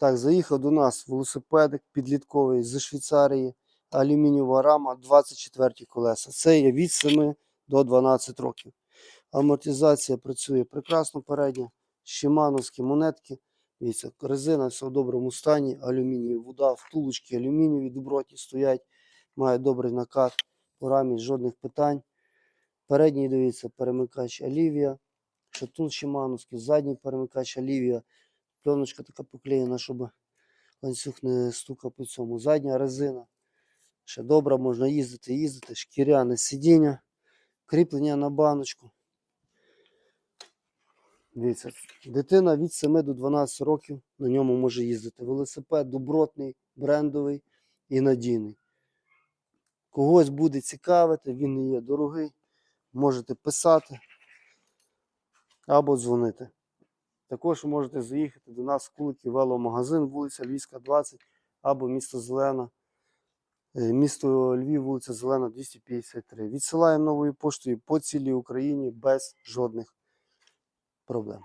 Так, заїхав до нас велосипедик підлітковий з Швейцарії, алюмінієва рама, 24 колеса. Це є від 7 до 12 років. Амортизація працює прекрасно передня, шимановські монетки. Дивіться, резина все в доброму стані, алюмінієва вода, втулочки алюмінієві добротні стоять, має добрий накат, по рамі жодних питань. Передній, дивіться, перемикач Олівія, шатун Шимановський, задній перемикач Олівія, пленочка така поклеєна, щоб ланцюг не стукав по цьому. Задня резина. Ще добре, можна їздити, їздити, шкіряне сидіння, кріплення на баночку. Дивіться, дитина від 7 до 12 років на ньому може їздити. Велосипед добротний, брендовий і надійний. Когось буде цікавити, він не є дорогий. Можете писати або дзвонити. Також можете заїхати до нас в Куликів веломагазин, вулиця Львівська, 20 або місто Зелена. Е, Місто Львів, вулиця Зелена, 253. Відсилаємо новою поштою по цілій Україні без жодних проблем.